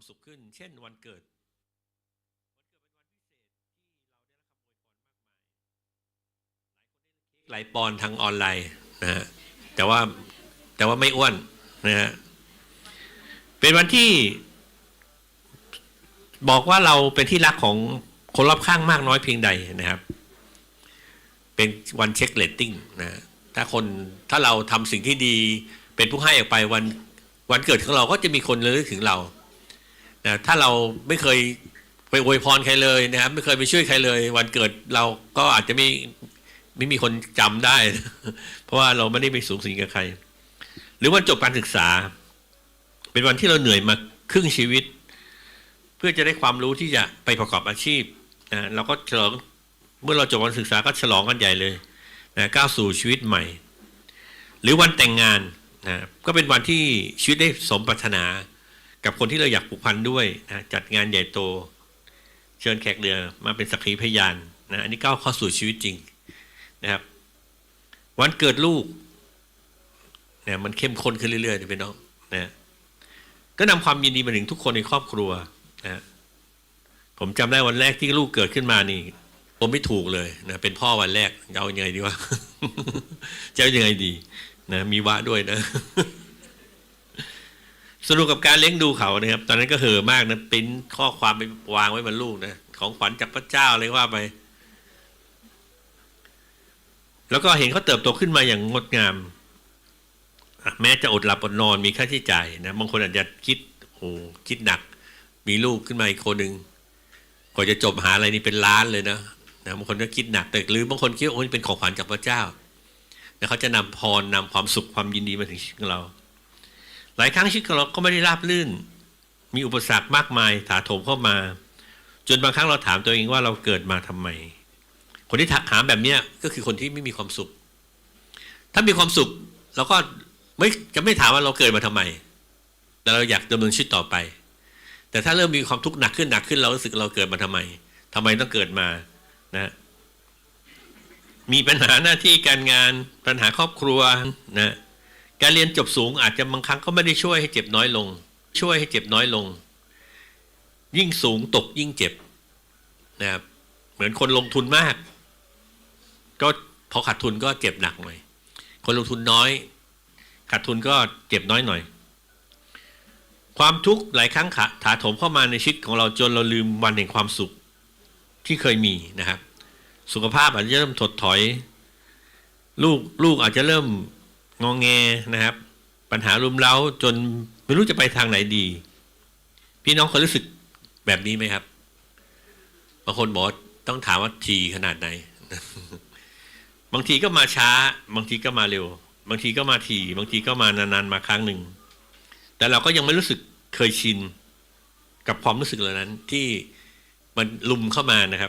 ความสุขขึ้น เช่นวันเกิดหลายปอนทางออนไลน์นะฮะแต่ว่าแต่ว่าไม่อ้วนนะฮะเป็นวันที่ บอกว่าเราเป็นที่รักของคนรอบข้างมากน้อยเพียงใดนะครับ เป็นวันเช็คเลตติ้งนะฮะถ้าคนถ้าเราทำสิ่งที่ดีเป็นผู้ให้ออกไปวันวันเกิดของเราก็จะมีคนระลึกถึงเรา นะถ้าเราไม่เคยไปอวยพรใครเลยนะครับไม่เคยไปช่วยใครเลย วันเกิดเราก็อาจจะไม่ไม่มีคนจำได้ เพราะว่าเราไม่ได้ไปสูงสิงกับใคร หรือวันจบการศึกษา เป็นวันที่เราเหนื่อยมาครึ่งชีวิต เพื่อจะได้ความรู้ที่จะไปประกอบอาชีพนะเราก็ฉลองเมื่อเราจบการศึกษาก็ฉลองกันใหญ่เลยนะก้าวสู่ชีวิตใหม่ หรือวันแต่งงานนะก็เป็นวันที่ชีวิตได้สมปรารถนา กับคนที่เราอยากผูกพันด้วยนะจัดงานใหญ่โต เชิญแขกเรือมาเป็นสักขีพยานนะอันนี้ก้าวเข้าสู่ชีวิตจริงนะครับ วันเกิดลูกเนี่ยมันเข้มข้นขึ้นเรื่อยๆนะพี่น้องนะก็นำความยินดีมาถึงทุกคนในครอบครัวนะผมจำได้วันแรกที่ลูกเกิดขึ้นมานี่ ผมไม่ถูกเลยนะเป็นพ่อวันแรกจะเอายังไงดีวะจะเอายังไงดีนะมีวะด้วยนะ สนุกกับการเลี้ยงดูเขานะครับตอนนั้นก็เห่อมากนะปิ้นข้อความไปวางไว้บนลูกนะของขวัญจากพระเจ้าเลยว่าไป แล้วก็เห็นเขาเติบโตขึ้นมาอย่างงดงามแม้จะอดหลับอดนอนมีค่าใช้จ่ายนะบางคนอาจจะคิดโอ้คิดหนัก มีลูกขึ้นมาอีกคนหนึ่งกว่าจะจบมหาอะไรนี่เป็นล้านเลยนะนะบางคนก็คิดหนักแต่หรือบางคนคิดว่าโอ้ยเป็นของขวัญจากพระเจ้าแล้วเขาจะนำพรนำความสุขความยินดีมาถึงชีวิตของเรา หลายครั้งชีวิตของเราก็ไม่ได้ราบรื่น มีอุปสรรคมากมายถาโถมเข้ามา จนบางครั้งเราถามตัวเองว่าเราเกิดมาทำไม คนที่ถามแบบเนี้ยก็คือคนที่ไม่มีความสุข ถ้ามีความสุขเราก็ไม่จะไม่ถามว่าเราเกิดมาทำไม แต่เราอยากดำเนินชีวิตต่อไป แต่ถ้าเริ่มมีความทุกข์หนักขึ้นหนักขึ้นเรารู้สึกเราเกิดมาทำไมทำไมต้องเกิดมานะมีปัญหาหน้าที่การงานปัญหาครอบครัวนะ การเรียนจบสูงอาจจะบางครั้งก็ไม่ได้ช่วยให้เจ็บน้อยลง ช่วยให้เจ็บน้อยลง ยิ่งสูงตกยิ่งเจ็บนะครับเหมือนคนลงทุนมาก ก็พอขาดทุนก็เจ็บหนักหน่อย คนลงทุนน้อย ขาดทุนก็เจ็บน้อยหน่อย ความทุกข์หลายครั้งขาถาโถมเข้ามาในชีวิตของเราจนเราลืมวันแห่งความสุขที่เคยมีนะครับ สุขภาพอาจจะเริ่มถดถอย ลูกลูกอาจจะเริ่ม งองแงนะครับ ปัญหารุมเร้าจนไม่รู้จะไปทางไหนดี พี่น้องเคยรู้สึกแบบนี้ไหมครับบางคนบอกต้องถามว่าทีขนาดไหน บางทีก็มาช้า บางทีก็มาเร็ว บางทีก็มาทีบางทีก็มานานๆมาครั้งหนึ่ง แต่เราก็ยังไม่รู้สึกเคยชิน กับความรู้สึกเหล่านั้นที่มันลุมเข้ามานะครับ